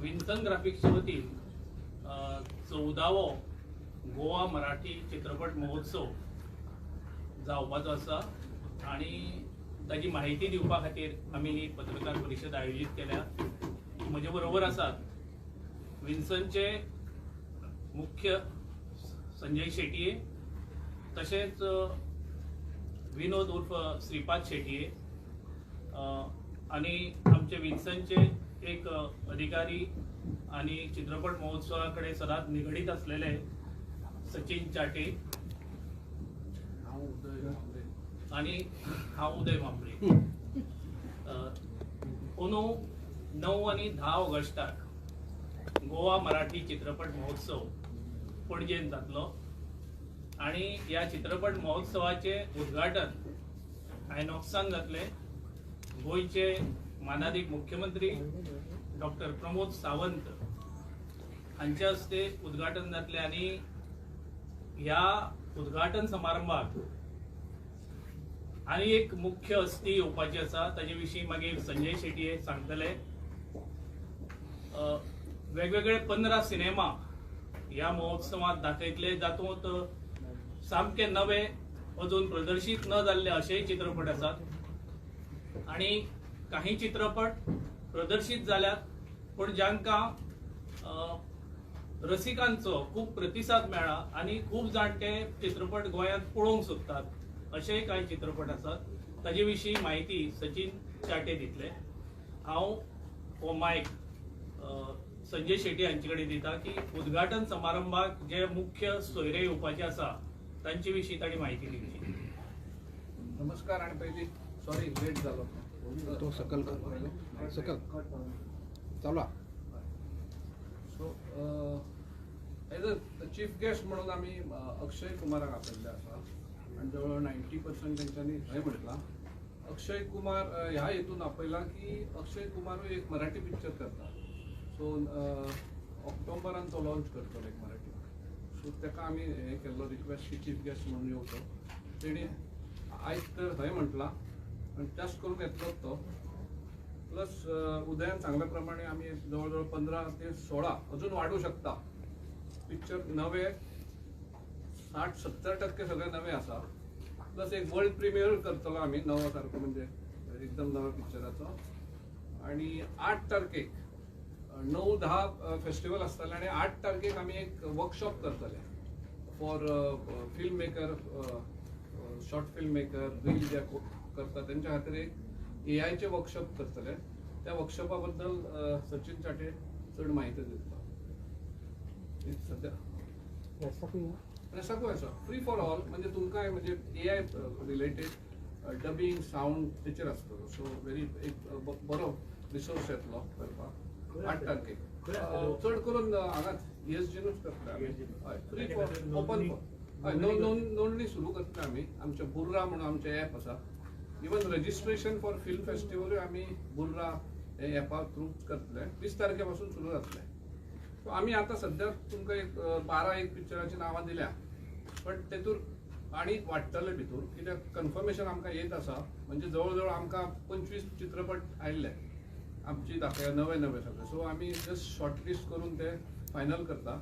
Vinson ग्राफिक्सच्या वतीन चौदावो गोवा मराठी चित्रपट महोत्सव जावपाचो आसा आनी ताची म्हायती दिवपा खातीर आमी ही पत्रकार परिशद आयोजीत केल्या. म्हजे बरोबर आसात विन्सनचे मुख्य संजय शेटये तशेंच विनोद उर्फ श्रीपाद शेटये आनी आणि आमचे विन्सनचे एक अधिकारी आणि चित्रपट महोत्सवाकडे सदांच निगडीत असलेले सचिन चाटे आणि हांव उदय भांबरे अ, नऊ णव आणि धा ऑगस्टाक गोवा मराठी चित्रपट महोत्सव पणजेन जातलो आणि ह्या चित्रपट महोत्सवाचे उद्घाटन आयनॉक्सान जातले गोयचे मानाधिक मुख्यमंत्री डॉक्टर प्रमोद सावंत यांच्या हस्ते उद्घाटन जातले आणि ह्या उद्घाटन समारंभाक आणि एक मुख्य हस्ती येवपाची आसा ताजे विशीं मागीर संजय शेटये सांगतले. वेगवेगळे पंदरा सिनेमा ह्या महोत्सवात दाखयतले जातूंत सामके नवे अजून प्रदर्शीत न जाल्ले अशेय चित्रपट आसात. आणि काही चित्रपट प्रदर्शीत जाल्यात पण जांकां रसिकांचो खूप प्रतिसाद मेळ्ळा आणि खूप जाणटे चित्रपट गोंयांत पळोवंक सोदतात अशेय कांय चित्रपट आसात. ताजे विशीं म्हायती सचिन चाटे दितले. हांव हो मायक संजय शेट्टी हांचे कडेन दिता की उद्घाटन समारंभाक जे मुख्य सोयरे येवपाचे आसा तांचे विशीं ताणी म्हायती दिली नमस्कार आणि पहिली सॉरी लेट जालो तो सकल कर सकल. चला so as a chief guest म्हणून आम्ही अक्षय कुमाराक आपयल्ले आसा आणि जवळ नायन्टी पर्सेंट तेंच्यांनी थंय म्हटलां. अक्षय कुमार ह्या हेतून आपयला की अक्षय कुमार एक मराठी पिक्चर करता सो ऑक्टोबरान तो लॉन्च करतलो एक मराठी. सो ताका आमी हे केल्लो रिक्वेस्ट की चीफ गेस्ट म्हणून येवचो तेणी आयज तर थंय म्हटला आणि त्याच करून घेतलं तो प्लस उदयान चांगल्याप्रमाणे आम्ही जवळजवळ पंधरा ते सोळा अजून वाढू शकता. पिक्चर नवे साठ सत्तर टक्के सगळे नवे आसा प्लस एक वर्ल्ड प्रिमियर करतलो आम्ही नवो सारको म्हणजे एकदम नव्या पिक्चराचो आणि आठ तारखेक णव धा फेस्टिवल आसतले आणि आठ तारखेक आम्ही एक वर्कशॉप करतले. For film maker short film maker reel जे को- करतात. त्यांच्या खातीर एक ए आयचे वर्कशॉप करतले त्या वर्कशॉपा बद्दल सचिन चाटे चड माहिती दितलो एक सध्या. सगळं असं. फ्री फॉर ऑल म्हणजे तुमकां म्हणजे A I related dubbing sound तेचेर आसतलो सो व्हेरी एक बरो रिसोर्स येतलो करपाक आठ तारखेक अ, चड करून हांगाच एस जीनूच करतले हय फ्री फॉर ओपन हय नोंदणी सुरू करतले आमी आमचे बुर्रा म्हणून आमचे ऍप आसा इवन रजिस्ट्रेशन फॉर फिल्म फेस्टिवलूय आमी बुर्रा हे एपा थ्रू करतले वीस तारखे पासून सुरू जातले सो आमी आतां सद्याक तुमकां एक बारा एक पिक्चराची नांवां दिल्या. पण तेतूर आनी वाडटले भितूर कित्याक कन्फर्मेशन आमकां येत आसा म्हणजे जवळ जवळ आमकां पंचवीस चित्रपट आयिल्ले आमची दाखया नवे नवे सगळे. सो आमी जस्ट शॉर्टलिस्ट करून ते फायनल करता.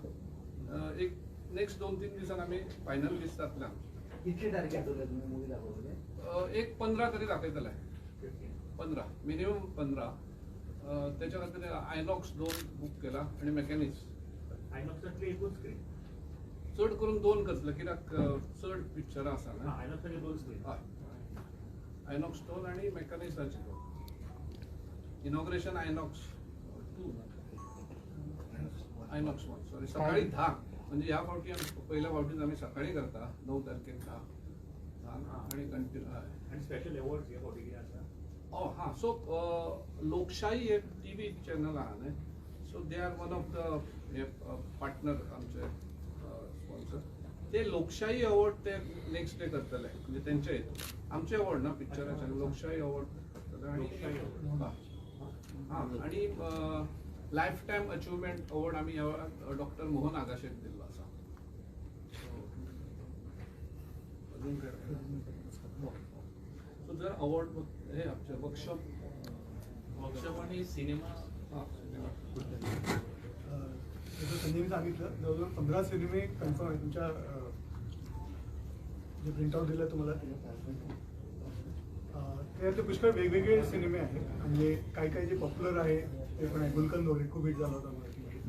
एक नेक्स्ट दोन तीन दिसान आमी फायनल लिस्ट जातले आमची कितली तारखेर तुला तुम्ही मूवी दाखवले एक पंदरा तरी दाखयतले पंदरा मिनिमम पंदरा अ, त्याच्या खातीर आयनॉक्स दोन बुक केला आणि मेकॅनिक्स आयनॉक्सातली एकूच स्क्रीन चड करून दोन करतले कित्याक चड पिक्चरां आसा हा ना दोन स्क्रीन हय आयनॉक्स दोन आणि मेकॅनिक्साचे दोन. Inauguration INOX two INOX one sorry सकाळी धा म्हणजे ह्या फावटी आमी पहिल्या फावटीच आमी सकाळी करता धा धा आणि कंटिन्यू स्पेशल अवॉर्ड हे हा सो लोकशाही एक टी व्ही चॅनल आहा so they are one of the हे पार्टनर आमचे स्पॉन्सर ते लोकशाही अवॉर्ड ते नेक्स्ट डे करतले म्हणजे त्यांच्या हेतून आमचे अवॉर्ड ना पिक्चराचे लोकशाही अवॉर्ड करतले आणि. हा. हा आणि लायफ टायम अचिव्हमेंट अवॉर्ड आम्ही डॉक्टर मोहन आगाशेक दिल्लो आसा सो जर अवॉर्ड हे आमचे वर्कशॉप वर्कशॉप आणि सिनेमा हा सिनेमा सांगितलं जवळजवळ पंधरा सिनेमे कन्फर्म आहे तुमच्या जे प्रिंटआउट दिलं तुम्हाला अं, त्यात पुष्कळ वेगवेगळे सिनेमे आहेत. म्हणजे काही काही जे पॉप्युलर आहे ते पण आहे. गुलकंद वगैरे खूप हिट झाला होता मराठीमध्ये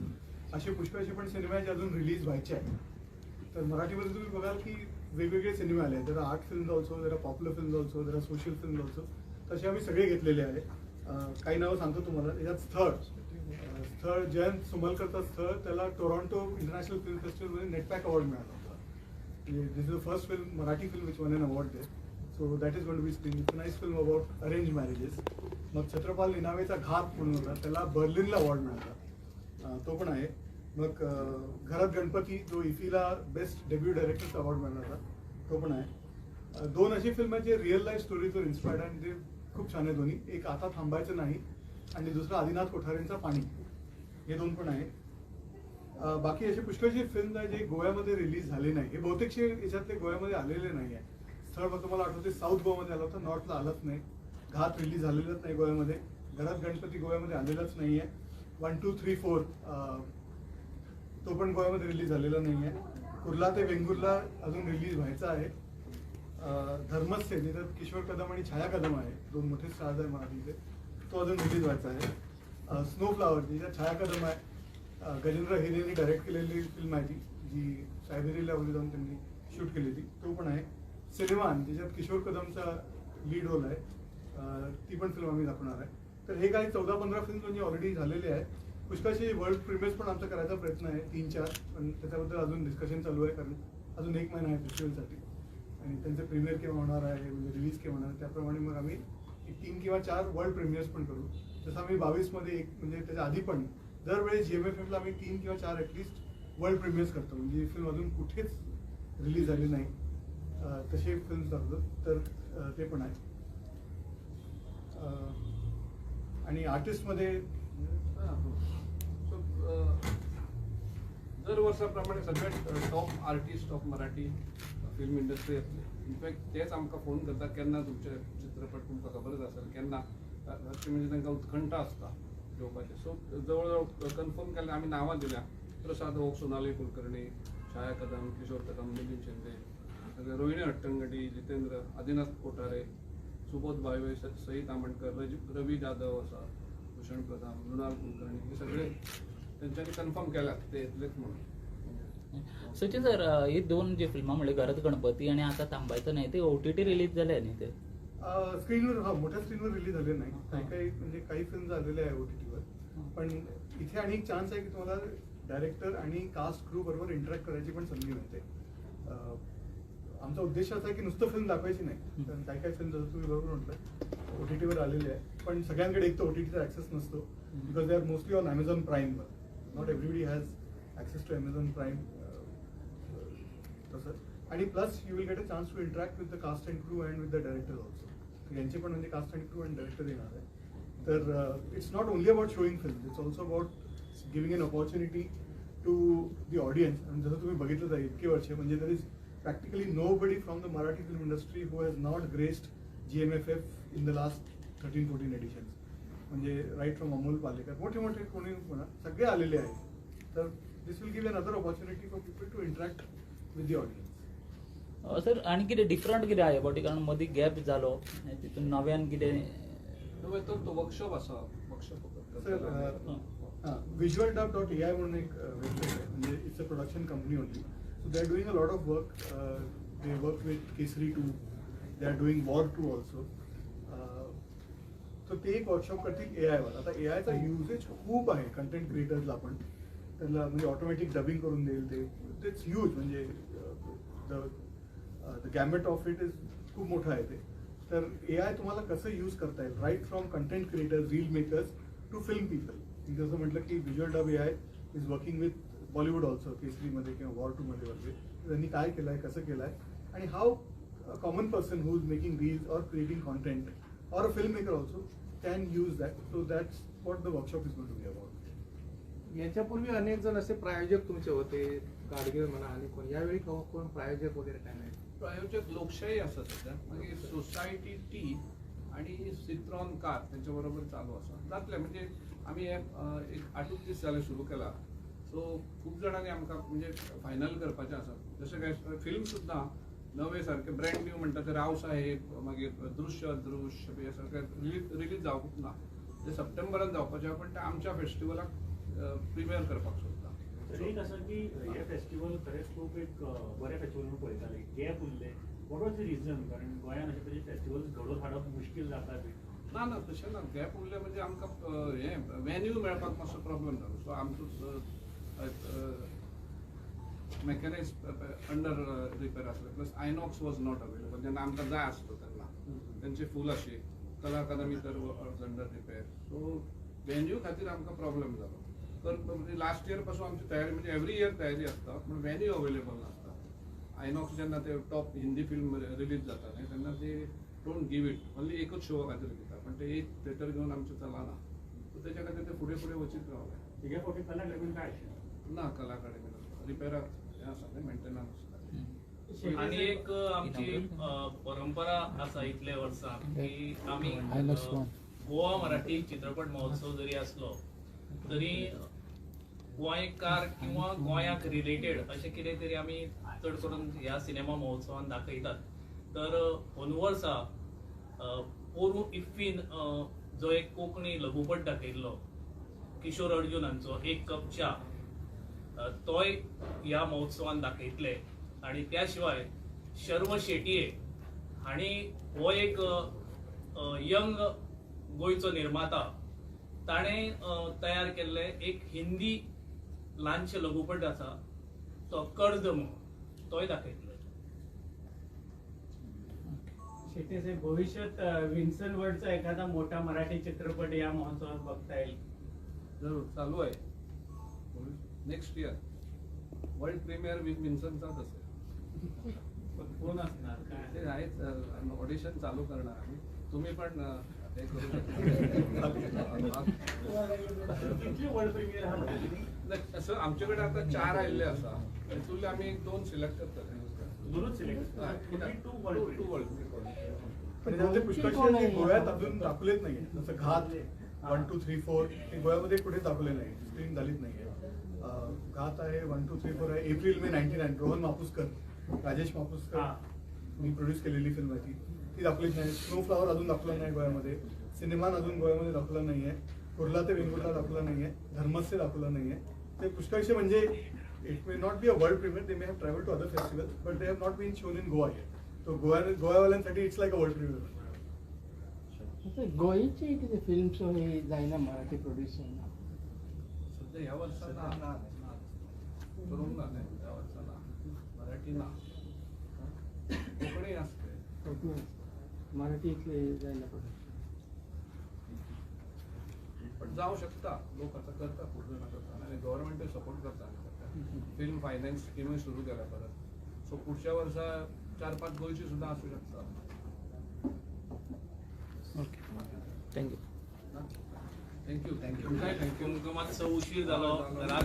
असे पुष्कळचे पण सिनेमे आहेत जे अजून रिलीज व्हायचे आहेत. तर मराठीमध्ये तुम्ही बघाल की वेगवेगळे सिनेमे आले आहेत. जरा आर्ट फिल्म ऑल्सो जरा पॉप्युलर फिल्म ऑल्सो जरा सोशल फिल्म ऑल्सो तसे आम्ही सगळे घेतलेले आहे. काही नावं सांगतो तुम्हाला. त्याच्यात स्थळ. स्थळ जयंत सुमलकरचा स्थळ. त्याला टोरॉन्टो इंटरनॅशनल फिल्म फेस्टिवलमध्ये नेटपॅक अवॉर्ड मिळाला होता. This is the first film Marathi film which won an award they so that is gone to be screen it's nice film about arrange marriages मग छत्रपाल निनावेचा घात म्हणून होता. त्याला बर्लिनला अवॉर्ड मिळाला. तो पण आहे. मग घरात गणपती जो इफीला बेस्ट डेब्यू डायरेक्टरचा अवॉर्ड मिळाला होता तो पण आहे. दोन अशी फिल्म आहेत जे रिअल लाईफ स्टोरीजवर इन्स्पायर्ड आणि ते खूप छान आहे दोन्ही. एक आता थांबायचं नाही आणि दुसरा आदिनाथ कोठारेंचा पाणी. हे दोन पण आहे बाकी असे पुष्कळशी फिल्म आहे जे गोव्यामध्ये रिलीज झाले नाही. हे बहुतेकशे याच्यातले गोव्यामध्ये आलेले नाही आहे स्थळ फक्त मला आठवते साऊथ गोवामध्ये आलं होतं नॉर्थला आलंच नाही. घात रिलीज झालेलाच नाही गोव्यामध्ये. घरात गणपती गोव्यामध्ये आलेलाच नाही आहे वन टू थ्री फोर तो पण गोव्यामध्ये रिलीज झालेला नाही आहे कुर्ला ते वेंगुर्ला अजून रिलीज व्हायचा आहे. अं, धर्मस्य किशोर कदम आणि छाया कदम आहे. दोन मोठे स्टार्स आहे मराठीचे तो अजून रिलीज व्हायचा आहे. स्नो फ्लावर ज्याच्यात छाया कदम आहे. गजेंद्र हिरेने डायरेक्ट केलेली फिल्म आहे ती जी सायबेरियाला वगैरे जाऊन त्यांनी शूट केली होती तो पण आहे. सिनेमान ज्याच्यात किशोर कदमचा लीड रोल आहे ती पण फिल्म आम्ही दाखवणार आहे. तर हे काही चौदा पंधरा फिल्म म्हणजे ऑलरेडी झालेले आहे पुष्कळशी वर्ल्ड प्रीमियर्स पण आमचा करायचा प्रयत्न आहे तीन चार पण त्याच्याबद्दल अजून डिस्कशन चालू आहे कारण अजून एक महिना आहे फेस्टिवलसाठी आणि त्यांचं प्रीमियर केव्हा होणार आहे म्हणजे रिलीज केव्हा होणार आहे त्याप्रमाणे मग आम्ही एक तीन किंवा चार वर्ल्ड प्रीमियर्स पण करू. जसं आम्ही बावीसमध्ये एक म्हणजे त्याच्या आधी पण दरवेळेस जी एम एफ एफला आम्ही तीन किंवा चार ॲटलिस्ट वर्ल्ड प्रीमियर्स करतो. म्हणजे ही फिल्म अजून कुठेच रिलीज झाली नाही. तसे फिल्म दाखवतो तर ते पण आहे. आणि आर्टिस्टमध्ये हो. So, अं, दर वर्षाप्रमाणे सगळ्यात top artist of Marathi film industry in fact तेच आमकां फोन करतात केन्ना तुमचे चित्रपट तुमकां खबरच असेल? केन्ना? अशें म्हणजे तांकां उत्कंठा आसता येवपाचें सो जवळ जवळ कन्फर्म केलें आमी नांवां दिल्या. प्रसाद हो सोनाली कुलकर्णी छाया कदम किशोर कदम मिलिंद शिंदे. रोहिणी हट्टंगडी जितेंद्र आदिनाथ कोठारे सुबोध भायवे स- सई तामणकर रवी जाधव आसा भूषण प्रधान मृणाल कुलकर्णी हे सगळे त्यांच्यानी कन्फर्म केल्यात ते येतलेच म्हणून. सचिन सर ही दोन जी फिल्मां म्हणली घरात गणपती आणि आता थांबायचं नाही ते ओ टी टी रिलीज झाले न्ही ते स्क्रीनवर हा मोठ्या स्क्रीनवर रिलीज झाले नाही. काही काही म्हणजे काही फिल्म झालेले आहे ओ टी टीवर पण इथे आणि एक चान्स आहे की तुम्हाला डायरेक्टर आणि कास्ट क्रू बरोबर इंटरॅक्ट करायची पण संधी मिळते. आमचा उद्देश असा आहे की नुसतं फिल्म दाखवायची नाही. कारण काही काही फिल्म जसं तुम्ही बरोबर म्हटलं ओ टी टीवर आलेले आहे. पण सगळ्यांकडे एक तर ओ टी टीचा ॲक्सेस नसतो. Because they are mostly on Amazon प्राईमवर not everybody has access to Amazon Prime तसं. आणि plus you will get a chance to interact with the cast and crew and with the director also यांचे पण म्हणजे cast and crew and director येणार आहे. तर it's not only about showing film it's also about giving an opportunity to the audience आणि जसं तुम्ही बघितलं आहे इतके वर्ष म्हणजे there is practically nobody from the Marathi film industry who has not graced G M F F in the last thirteen fourteen editions म्हणजे right from Amol Palekar मोठे मोठे कोणी म्हणा सगळे आलेले आहेत. तर this will give another opportunity for people to interact with the audience sir आनी कितें डिफरंट कितें आहा? बॉटी कारण मदीं गॅप जालो तितून नव्यान कितें? तो वर्कशॉप आसा workshop sir visual dub dot A I म्हणून एक वेबसाईट आहे. म्हणजे it's a production company So so they are doing a lot of work they work with Kesari two they are doing War two also तर ते एक workshop करतील ए आयवर आता ए आयचा युजेज खूप आहे कंटेंट क्रिएटर्सला पण. त्याला म्हणजे ऑटोमॅटिक डबिंग करून देईल ते. इट्स ह्यूज म्हणजे the gamut of it is खूप मोठं आहे ते. तर ए आय तुम्हाला कसं यूज करता येईल? Right from content creators reel makers to film people जसं म्हटलं की visual dub A I is working with Bollywood also केसरीमध्ये किंवा वॉर टूमध्ये वगैरे. त्यांनी काय केलं आहे कसं केलं आहे आणि how a common person who's making reels or creating content or a filmmaker also can use that. So that's what the workshop is going to be about. याच्यापूर्वी अनेक जण असे प्रायोजक तुमचे होते गाडगीळ म्हणा आणि कोण यावेळी कोण प्रायोजक वगैरे काय नाही? प्रायोजक लोकशाही आसा सध्या. मागीर सोसायटी टी आणि सिट्रॉन कार त्यांच्या बरोबर चालू आसा जातले म्हणजे आमी हे अं, एक आठूच दीस जाले सुरू केला. सो खूप जाणांनी आमकां म्हणजे फायनल करपाचें आसा जशें काय फिल्म सुद्दां नवे सारके ब्रँड न्यू म्हणटा ते राव साहेब मागीर दृश्य अदृश्य बी हे सारके रिलीज रिलीज जावपूच ना. ते सप्टेंबरान जावपाचे पण ते आमच्या फेस्टिवलाक प्रिमियर करपाक सोदता. तर एक असं की हे फेस्टिवल खरेंच खूप एक बरें फेस्टिवल म्हणून पळयताले गॅप उरले. वॉट वॉज द रिजन कारण गोंयान अशे तरेचे फेस्टिवल घडोवन हाडप मुश्कील जाता बी. ना ना तशें ना. गॅप उरले म्हणजे आमकां हे वेन्यू मेळपाक मातसो प्रॉब्लेम जालो सो आमचो मेकॅनायज अंडर रिपेर आसले plus INOX was not available जेन्ना आमकां जाय आसलो तेन्ना तेंची फूल अशी कला अकादमी तर अंडर रिपेर सो वेन्यू खातीर आमकां प्रॉब्लेम जालो तर म्हणजे लास्ट इयरपासून आमची तयारी म्हणजे एवरी इयर तयारी आसता पूण वेन्यू अवेलेबल नासता. आयनॉक्स जेन्ना ते टॉप हिंदी फिल्म रिलीज जाता न्ही तेन्ना ते डोंट गिव इट ओन्ली एकच शो खातीर दिता पण ते एक थिएटर घेवन आमचें चलना सो तेच्या खातीर ते फुडें फुडें वचीत रावले फावटी कला काय आशिल्लें ना कला अकादमी रिपेराक आसा न्ही मेंटेनन्स आणि एक आमची परंपरा आसा इतले वर्सां की आमी गोवा मराठी चित्रपट महोत्सव जरी असलो तरी गोंयकार किंवा गोंयाक रिलेटेड अशें कितें तरी आमी चड करून ह्या सिनेमा महोत्सवान दाखयतात तर अंदू वर्सा पोरू इफ्फीन जो एक कोंकणी लघुपट दाखयल्लो किशोर अर्जुनांचो एक कप च्या तोय ह्या महोत्सवान दाखयतले. आणि त्या शिवाय शर्म शेटये हाणी हो एक यंग गोंयचो निर्माता ताणें तयार केल्ले एक हिंदी ल्हानशे लघुपट आसा तो कर्ज म्हणून. तोय दाखयतले. शेट्टी साहेब भविष्यात विन्सन वर्डचा एखादा मोठा मराठी चित्रपट या महोत्सवात बघता येईल? जरूर चालू आहे. Next year world premiere with विन्सनचाच असेल. पण कोण असणार? ते काय आहेत ऑडिशन चालू करणार आम्ही. तुम्ही पण हे करू शकता. कितली वर्ल्ड प्रीमियर म्हणजे? नाही, तसं आमच्याकडे आता चार आयिल्ले आसा तातूंतले आमी एक दोन सिलेक्ट करतले दोनच select two world two world आणि त्यामध्ये पुष्कळशी गोव्यात अजून दाखवलेच नाहीये जसं घात वन टू थ्री फोर हे गोव्यामध्ये कुठे दाखवले नाही स्क्रीन झालीच नाहीये घात आहे वन टू थ्री फोर आहे. April May ninety nine Rohan Mapuskar Rajesh Mapuskar. हा. मी प्रोड्यूस केलेली फिल्म आहे ती. ती दाखवलीच नाही. स्नो फ्लॉवर अजून दाखवला नाही गोव्यामध्ये. सिनेमान अजून गोव्यामध्ये दाखवला नाहीये. कुर्ला ते वेंगुर्ला दाखवला नाहीये. धर्मस्य दाखवला नाहीये. ते पुष्कळशे म्हणजे it may not be a world premiere they may have travel to other festival but they have not been shown in Goa तो Goa गोव्यावाल्यांसाठी it's like a world premiere गोंयची कितें फिल्म्स हे जायना मराठी प्रोड्यूस सध्या ह्या वर्षाला करूंक ना नाही. ह्या वर्षाला मराठी ना कोंकणी असते. कोंकणी मराठी इतले जायना प्रोड्यूस पण जाऊ शकता. लोक आता करता खूप जण करता आणि गव्हर्नमेंट सपोर्ट करता फिल्म फायनान्स स्कीम सुरू केल्या परत. सो पुढच्या वर्सा चार पाच गोंयची सुद्धा असू शकता thank you thank you thank you काय थँक्यू तुमकां मातसो उशीर घराक